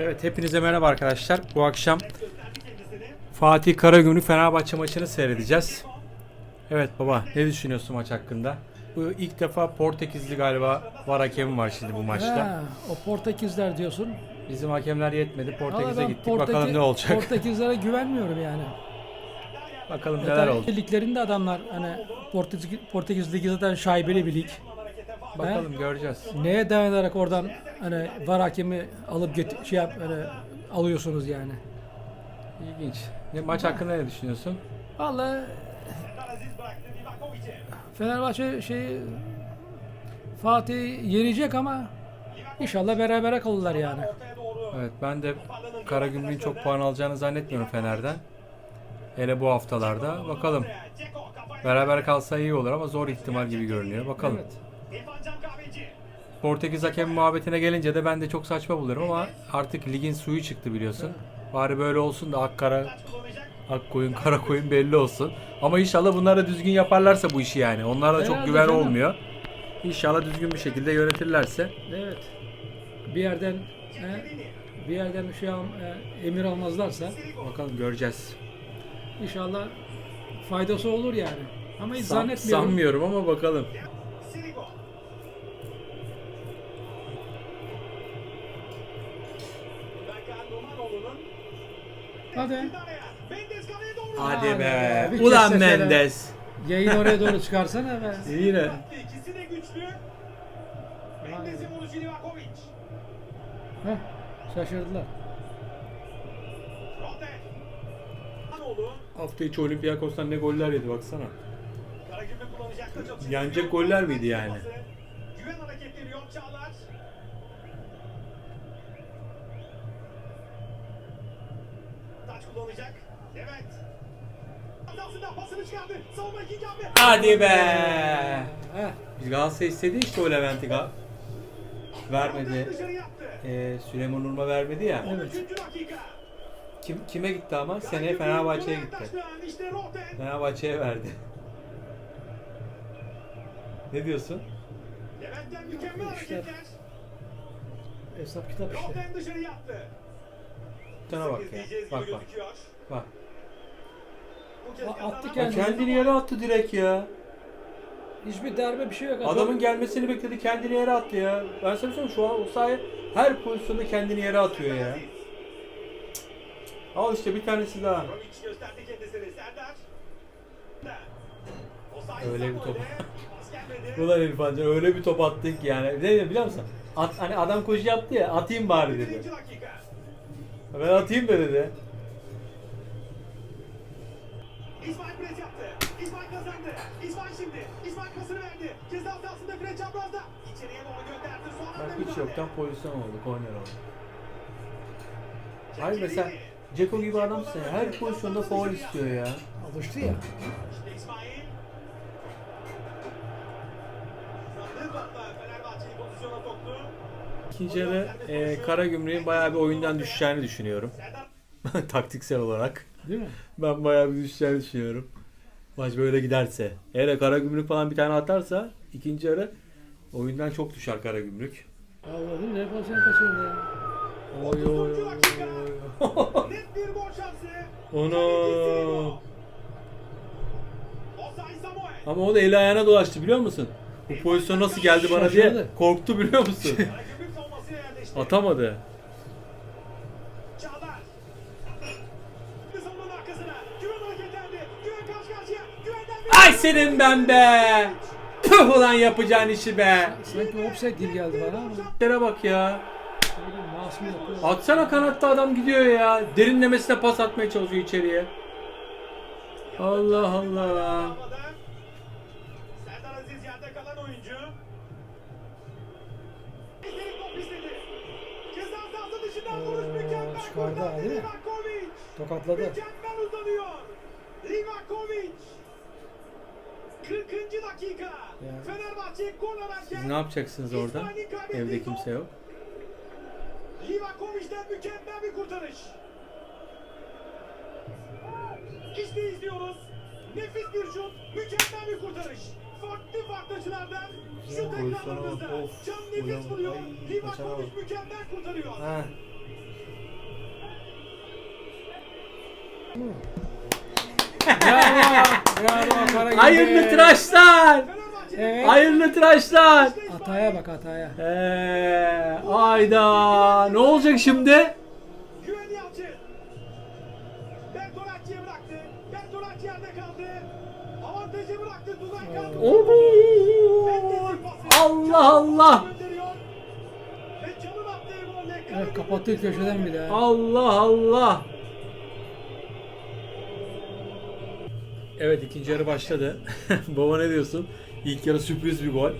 Evet hepinize merhaba arkadaşlar. Bu akşam Fatih Karagümrük Fenerbahçe maçını seyredeceğiz. Evet baba ne düşünüyorsun maç hakkında? Bu ilk defa Portekizli galiba var hakemi var şimdi bu maçta. Ha, o Portekizler diyorsun. Bizim hakemler yetmedi. Portekiz'e Valla ben gittik. Porteki- Bakalım ne olacak. Portekizlere güvenmiyorum yani. Bakalım neler Zaten oldu. Liglerinde adamlar hani Portekiz, Portekiz Ligi zaten şaibeli bir lig. Bakalım göreceğiz. Neye dayanarak oradan hani var hakemi alıp get şey yap hani alıyorsunuz yani. İlginç. Ne, maç hakkında ne düşünüyorsun? Vallahi Fenerbahçe şey Fatih yenecek ama inşallah berabere kalırlar yani. Evet ben de Karagümrük'ün çok puan alacağını zannetmiyorum Fener'den. Hele bu haftalarda. Bakalım. Beraber kalsa iyi olur ama zor ihtimal gibi görünüyor. Bakalım. Evet. Portekiz hakem muhabbetine gelince de ben de çok saçma buluyorum ama artık ligin suyu çıktı biliyorsun. Bari böyle olsun da ak kara ak koyun kara koyun belli olsun. Ama inşallah bunlar da düzgün yaparlarsa bu işi yani. Onlara da çok Herhalde güven canım. olmuyor. İnşallah düzgün bir şekilde yönetirlerse. Evet. Bir yerden he, bir yerden şey al, e, emir almazlarsa Bakalım göreceğiz. inşallah faydası olur yani. Ama hiç San- zannetmiyorum. sanmıyorum ama bakalım. Hadi. Hadi be. bir Ulan kez de Mendes. Yayın oraya doğru çıkarsana be. Yine. İkisi de güçlü. Mendes'in vuruşu Livakovic. Heh, şaşırdılar. Rote. Anoğlu. Hafta içi Olympiakos'tan ne goller yedi baksana. Karagümrük kullanacak da çok Yenecek goller miydi yani? Kullanacak. Evet. Hatasından pasını çıkardı. Savunma ikinci hamle. Hadi be. Heh, Biz Galatasaray istedi işte o Levent'i Gal- vermedi. Ee, Süleyman Urma vermedi ya. Evet. 13. dakika. Kim kime gitti ama? Seneye Fenerbahçe'ye gitti. Fenerbahçe'ye verdi. ne diyorsun? Levent'ten mükemmel hareketler. hesap kitap işte. Roten dışarı yaptı. Sana bak ya. Bak bak. Bak. Bu attı Ya kendini. kendini yere attı direkt ya. Hiçbir darbe bir şey yok. Adamın gelmesini bekledi kendini yere attı ya. Ben sana söyleyeyim şu an o sahaya her pozisyonda kendini yere atıyor ya. Al işte bir tanesi daha. Osayi Öyle bir top. gelmedi. Ulan İrfan Can öyle bir top attık ki yani. Ne dedim biliyor musun? At, hani adam koşu yaptı ya atayım bari dedi. Ben atayım da dedi. İsmail pres yaptı. İsmail kazandı. İsmail şimdi. İsmail pasını verdi. Ceza sahasında Fred çaprazda. İçeriye doğru gönderdi. Sonra Bak da hiç yoktan pozisyon oldu, korner oldu. Hayır mesela Ceko gibi adamsın her pozisyonda faul istiyor ya. Alıştı ya. İkinci yarı e, Karagümrük'ün bayağı bir oyundan düşeceğini düşünüyorum. Taktiksel olarak. Değil mi? Ben bayağı bir düşeceğini düşünüyorum. Maç böyle giderse. Eğer Karagümrük falan bir tane atarsa ikinci yarı oyundan çok düşer Karagümrük. Allah'ım ne pozisyon kaçırdı ya. Oy oy oy. 30. dakika. oy. Net bir gol şansı. Samuel. Ama o da eli ayağına dolaştı biliyor musun? Bu pozisyon nasıl geldi bana diye Şaşırdı. korktu biliyor musun? Atamadı. Ay senin ben be! Püh ulan yapacağın işi be! Sanki offside gibi geldi bana ama. Yere bak ya. Atsana kanatta adam gidiyor ya. Derinlemesine pas atmaya çalışıyor içeriye. Allah Allah. Çıkardı ha, değil mi? Livakovic. Tokatladı. Mükemmel uzanıyor. Livakovic. 40. dakika. Ya. Fenerbahçe gol ararken Siz ne yapacaksınız orada? Evde kimse yok. Livakovic'den mükemmel bir kurtarış. İşte izliyoruz. Nefis bir şut, mükemmel bir kurtarış. Farklı farklı açılardan şut ekranlarımızda. of. Can nefis vuruyor. Livakovic mükemmel kurtarıyor. Ha. Bravo. Bravo Karagümrük. Hayırlı tıraşlar. Evet. Hayırlı tıraşlar. Hataya bak hataya. Eee, ayda ne olacak şimdi? Allah Allah. Evet, kapattığı köşeden bir daha. Allah Allah. Evet ikinci yarı başladı. Baba ne diyorsun? İlk yarı sürpriz bir gol.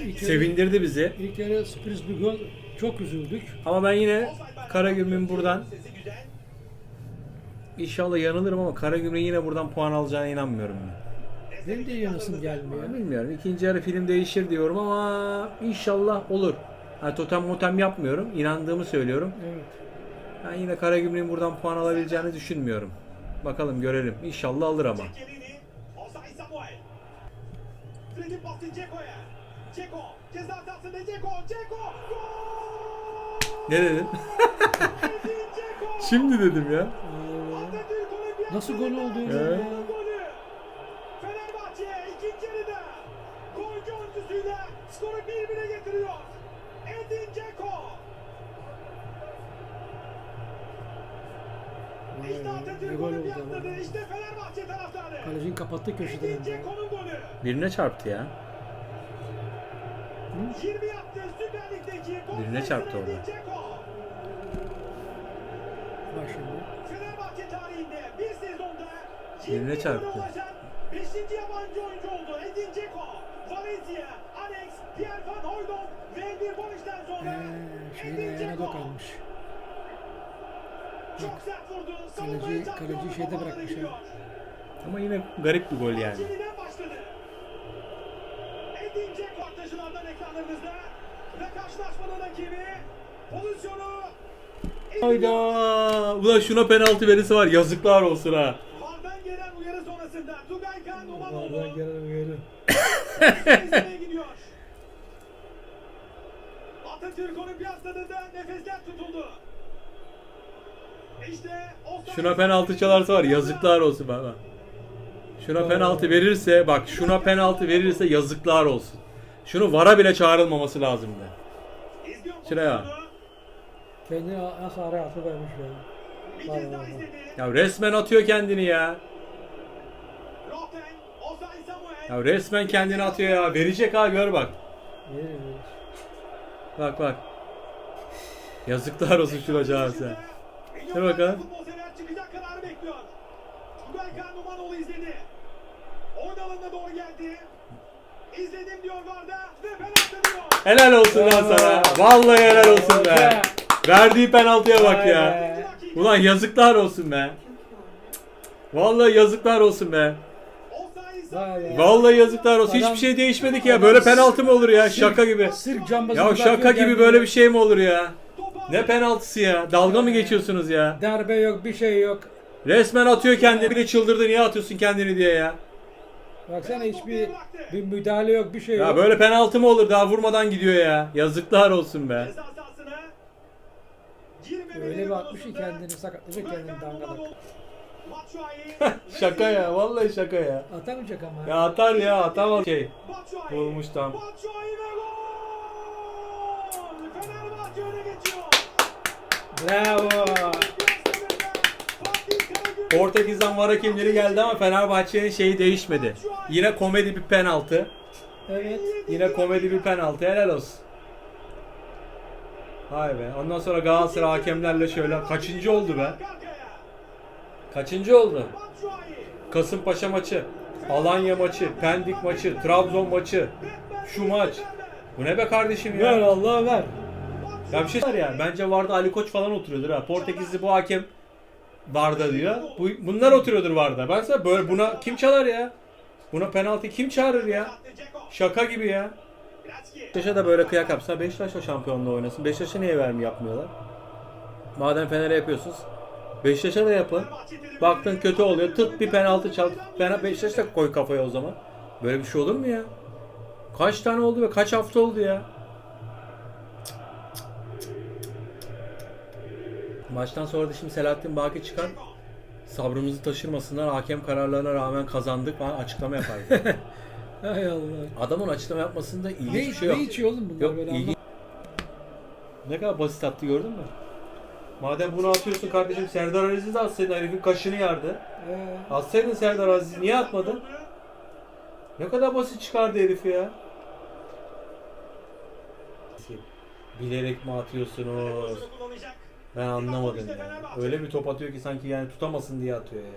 İlk yarı- Sevindirdi bizi. İlk yarı sürpriz bir gol. Çok üzüldük. Ama ben yine Karagümrük'ün buradan inşallah yanılırım ama Karagümrük'ün yine buradan puan alacağına inanmıyorum ben. Benim de yanasım gelmiyor. Bilmiyorum. İkinci yarı film değişir diyorum ama inşallah olur. Ha, totem motem yapmıyorum. İnandığımı söylüyorum. Evet. Ben yine Karagümrük'ün buradan puan alabileceğini düşünmüyorum. Bakalım görelim. İnşallah alır ama. Ne Dzeko! Şimdi dedim ya. Nasıl gol oldu ya? Evet. golü. Kalecinin kapattığı köşeden. Birine çarptı ya. 20 yaptı Süper Lig'deki gol Birine çarptı orada. Bak şimdi. Fenerbahçe tarihinde bir sezonda Birine 20 çarptı. 5. yabancı oyuncu oldu. Edin Dzeko, Valencia, Alex, Pierre Van Hooydonk ve Elvir Barış'tan sonra Ee, Edin Dzeko çok sert vurdu. Kaleci- kaleci şeyde bırakmış gidiyor. Ama yine garip bir gol yani. Hayda. Ulan şuna penaltı verirse var yazıklar olsun ha. Vardan gelen uyarı sonrasında Tugay Kan Vallahi Numanoğlu gelen uyarı. izlemeye gidiyor. Atatürk Olimpiyat Stadı'nda nefesler tutuldu. İşte offside- Şuna penaltı çalarsa var yazıklar olsun bana. Şuna penaltı verirse bak şuna penaltı verirse yazıklar olsun. Şunu vara bile çağrılmaması lazımdı. Şuraya. pozisyonu. Kendini nasıl araya atıvermiş ya. Ya resmen atıyor kendini ya. Ya resmen kendini atıyor ya. Verecek ha gör bak. Bak bak. Yazıklar olsun şuna çağırsa. Dur bakalım. Alanına doğru geldi. İzledim diyor Varda ve penaltı diyor. Helal olsun lan sana. Vallahi helal olsun be. Verdiği penaltıya bak ya. Ulan yazıklar olsun be. Vallahi yazıklar olsun be. Vallahi yazıklar olsun. Hiçbir şey değişmedi ki ya. Böyle penaltı mı olur ya? Şaka gibi. Sırf Ya şaka gibi böyle bir şey mi olur ya? Ne penaltısı ya? Dalga mı geçiyorsunuz ya? Darbe yok bir şey yok. Resmen atıyor kendini. Bir de çıldırdı. Niye atıyorsun kendini diye ya? Baksana hiçbir bir müdahale yok bir şey Ya yok. böyle penaltı mı olur? Daha vurmadan gidiyor ya. Yazıklar olsun be. Öyle bir atmış ki kendini sakatlayacak kendini dangalak. Şaka ya. Vallahi şaka ya. Atamayacak ama. Ya atar ya. Atamaz şey. Vurmuş tam. Bravo. Portekiz'den var hakemleri geldi ama Fenerbahçe'nin şeyi değişmedi. Yine komedi bir penaltı. Evet. Yine komedi bir penaltı. Helal olsun. Hay be. Ondan sonra Galatasaray hakemlerle şöyle kaçıncı oldu be? Kaçıncı oldu? Kasımpaşa maçı, Alanya maçı, Pendik maçı, Trabzon maçı. Şu maç. Bu ne be kardeşim Ver ya? Allah ver. Ya bir şey var ya. Bence Varda Ali Koç falan oturuyordur ha. Portekizli bu hakem Varda diyor. Bu, bunlar oturuyordur Varda. Ben sana böyle buna kim çalar ya? Buna penaltı kim çağırır ya? Şaka gibi ya. Beşiktaş'a da böyle kıyak yapsa Beşiktaş'la şampiyonluğu oynasın. Beşiktaş'a niye vermi yapmıyorlar? Madem Fener'e yapıyorsunuz. Beşiktaş'a da yapın. Baktın kötü oluyor. Tık bir penaltı çal. Fener Beşiktaş da koy kafaya o zaman. Böyle bir şey olur mu ya? Kaç tane oldu ve kaç hafta oldu ya? Maçtan sonra da şimdi Selahattin Baki çıkar. sabrımızı taşırmasınlar. Hakem kararlarına rağmen kazandık falan açıklama yapardı. Hay Allah. Adamın açıklama yapmasında ilginç Ne, bir şey yok. ne içiyor oğlum bunlar Yok böyle ilginç. Ne kadar basit attı gördün mü? Madem bunu atıyorsun kardeşim Serdar Aziz'i de atsaydın herifin kaşını yardı. Ee, Atsaydın Serdar Aziz'i niye atmadın? Ne kadar basit çıkardı herif ya. Bilerek mi atıyorsunuz? Ben anlamadım ya. Öyle bir top atıyor ki sanki yani tutamasın diye atıyor ya.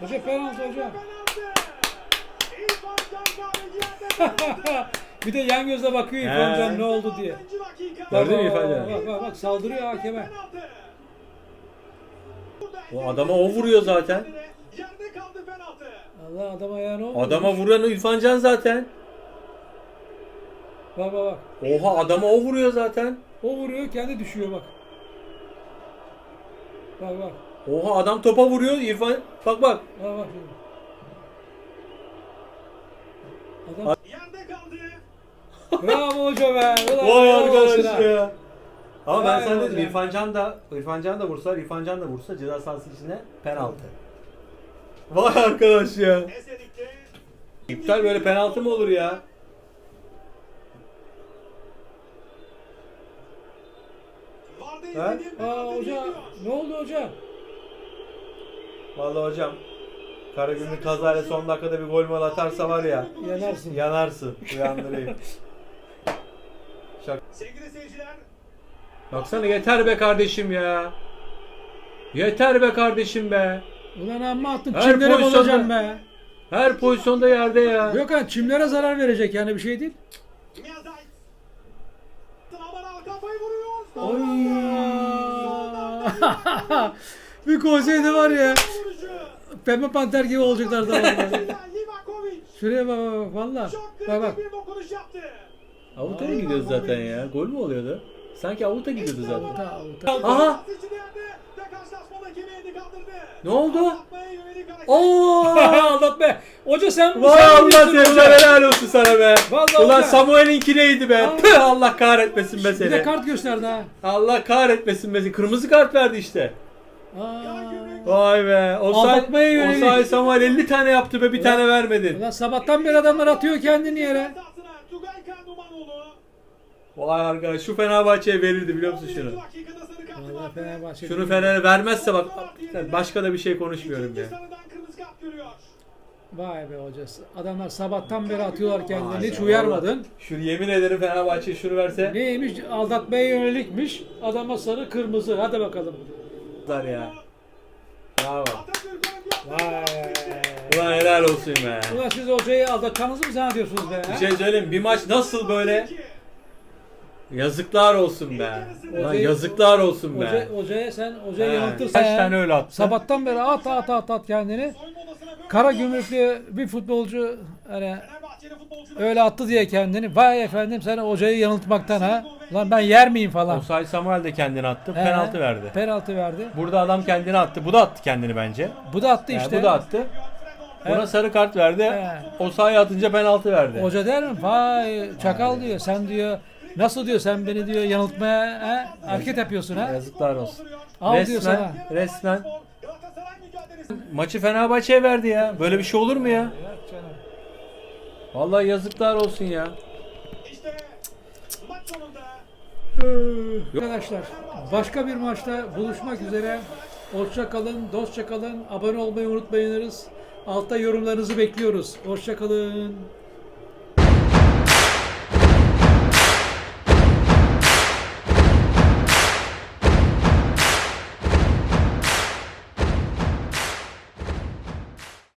Hoca penaltı hoca. Bir de yan gözle bakıyor. İrfan Can ne oldu diye. 86. dakika. Gördün mü Bak, İrfan bak, Can? Bak bak bak saldırıyor hakeme. O adama o vuruyor zaten. Yerde kaldı penaltı. Allah adam ayağına oldu. Adama vuran İrfan Can zaten. Bak bak bak. Oha adama o vuruyor zaten. O vuruyor kendi düşüyor bak. Bak bak. Oha adam topa vuruyor İrfan. Bak bak. Bak bak. Adam Yerde kaldı. Bravo hoca be. Vay arkadaş ya. Ama ben sana dedim. İrfan Can da İrfan Can da vursa İrfan Can da vursa ceza sahası içine penaltı. Vay arkadaş ya. İptal böyle penaltı mı olur ya? Vardı Ha? Aa hoca ne oldu hoca? Vallahi hocam Karagümrük kazayla son dakikada bir gol mol atarsa var ya Yanarsın. yanarsın. Uyandırayım. Şak. Sevgili seyirciler. Baksana yeter be kardeşim ya. Yeter be kardeşim be. Ulan amma attın Her çimlere pozisyonda- bozacağım be. Her pozisyonda yerde ya. Gökhan çimlere zarar verecek yani bir şey değil. Miyazayt. Aman al kafayı vuruyor. Oy. bir koysaydı var ya. Pembe panter gibi olacaklardı vallahi. Livakovic. Şuraya bak bak bak valla. Bak bak. Avuta mı gidiyordu zaten ya? Gol mü oluyordu? Sanki avuta gidiyordu zaten. Avuta, avuta. Aha! Ne oldu? Atmaya yönelik hareket. Oo! Aldat be. Hoca sen Vay Allah hoca. helal olsun sana be. Vallahi Ulan hoca. Samuel'inki neydi be? Allah. Püh, Allah kahretmesin be Bir de seni. kart gösterdi ha. Allah kahretmesin be seni. Kırmızı kart verdi işte. Aa. Vay be. Osay, Aldatmaya yönelik. Osay Samuel 50 tane yaptı be bir tane vermedin. Ulan sabahtan beri adamlar atıyor kendini yere. Vay arkadaş şu Fenerbahçe'ye verirdi biliyor musun 11. şunu? Vallahi. Fenerbahçe. Şunu Fener'e vermezse bak başka da bir şey konuşmuyorum ya. sarıdan kırmızı kart görüyor. Vay be hocası. Adamlar sabahtan beri atıyorlar kendini. Vay Hiç be, uyarmadın. Şu yemin ederim Fenerbahçe şunu verse Neymiş? Aldatmaya yönelikmiş. Adama sarı kırmızı. Hadi bakalım. var ya. Bravo. Vay. Ulan helal olsun be. Ulan siz hocayı aldatacağınızı mı zannediyorsunuz be? Bir şey söyleyeyim bir maç nasıl böyle Yazıklar olsun be. Ulan yazıklar olsun be. Hoca, hocaya sen hocayı He, yanıltırsın. Kaç tane öyle attı? Sabahtan beri at at at at kendini. Kara bir- gümrüklü bir futbolcu hani öyle attı diye kendini. Vay efendim sen hocayı yanıltmaktan ha. Lan ben yer miyim falan. Osay Samuel de kendini attı. He, Penaltı verdi. Penaltı verdi. Burada adam kendini attı. Bu da attı kendini bence. Bu da attı Yani işte. bu da attı. Buna sarı kart verdi. He. Osay atınca penaltı verdi. Hoca der mi? Vay çakal diyor. Sen diyor nasıl diyor sen beni diyor yanıltmaya he? hareket yapıyorsun ha. Yazıklar olsun. Al diyor Resmen, sana. resmen mücadelesi. maçı Fenerbahçe'ye verdi ya. Böyle bir şey olur mu ya? Vallahi yazıklar olsun ya. İşte maç sonunda Arkadaşlar başka bir maçta buluşmak üzere. Hoşça kalın, dostça kalın. Abone olmayı unutmayınız. Altta yorumlarınızı bekliyoruz. Hoşça kalın.